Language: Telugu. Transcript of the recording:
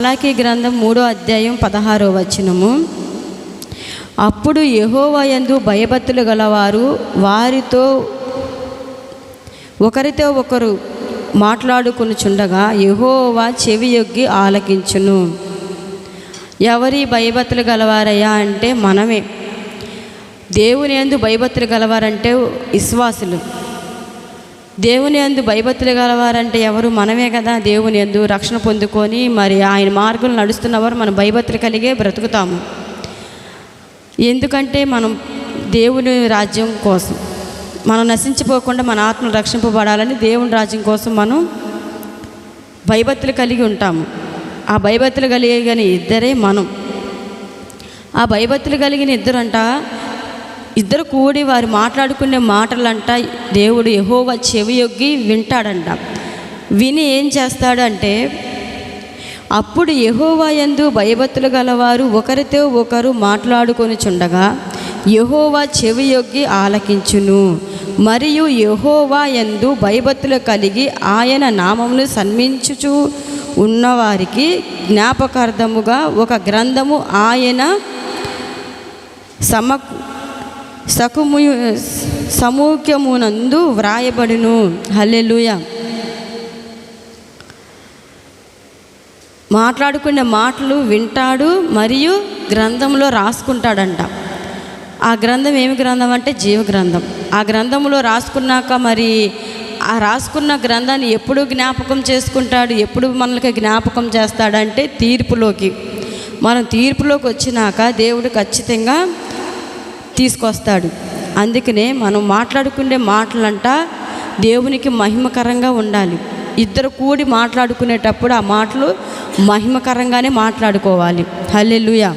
అలాకి గ్రంథం మూడో అధ్యాయం పదహారో వచనము. అప్పుడు యహోవయందు భయభక్తులు గలవారు వారితో ఒకరితో ఒకరు మాట్లాడుకునిచుండగా యెహోవా చెవి యొగ్గి ఆలకించును. ఎవరి భయభక్తులు గలవారయ్యా అంటే మనమే. దేవుని ఎందు భయభక్తులు గలవారంటే విశ్వాసులు. దేవుని అందు భయభక్తులు గలవారంటే ఎవరు మనమే కదా దేవుని యందు రక్షణ పొందుకొని మరి ఆయన మార్గంలో నడుస్తున్నవారు మనం భయభక్తులు కలిగే బ్రతుకుతాము. ఎందుకంటే మనం దేవుని రాజ్యం కోసం మనం నశించిపోకుండా మన ఆత్మలు రక్షింపబడాలని దేవుని రాజ్యం కోసం మనం భయభక్తులు కలిగి ఉంటాము. ఆ భయభక్తులు కలిగిన ఇద్దరే మనం. ఆ భయభక్తులు కలిగిన ఇద్దరంట ఇద్దరు కూడి వారు మాట్లాడుకునే మాటలంట దేవుడు ఎహోవా చెవియొగ్గి వింటాడంట. విని ఏం చేస్తాడంటే అప్పుడు యహోవా యందు భయభక్తులు గలవారు ఒకరితో ఒకరు మాట్లాడుకొని చుండగా యహోవా చెవియొగ్గి ఆలకించును. మరియు యహోవా యందు భయభత్తులు కలిగి ఆయన నామమును సన్మించుచు ఉన్నవారికి జ్ఞాపకార్థముగా ఒక గ్రంథము ఆయన సమ సకుము సమూఖ్యమునందు వ్రాయబడును. హల్లెలుయ. మాట్లాడుకునే మాటలు వింటాడు మరియు గ్రంథంలో రాసుకుంటాడంట. ఆ గ్రంథం ఏమి గ్రంథం అంటే జీవ గ్రంథం ఆ గ్రంథంలో రాసుకున్నాక మరి ఆ రాసుకున్న గ్రంథాన్ని ఎప్పుడు జ్ఞాపకం చేసుకుంటాడు ఎప్పుడు మనకి జ్ఞాపకం చేస్తాడంటే తీర్పులోకి. మనం తీర్పులోకి వచ్చినాక దేవుడు ఖచ్చితంగా తీసుకొస్తాడు. అందుకనే మనం మాట్లాడుకునే మాటలంట దేవునికి మహిమకరంగా ఉండాలి. ఇద్దరు కూడి మాట్లాడుకునేటప్పుడు ఆ మాటలు మహిమకరంగానే మాట్లాడుకోవాలి. హల్లెలూయా.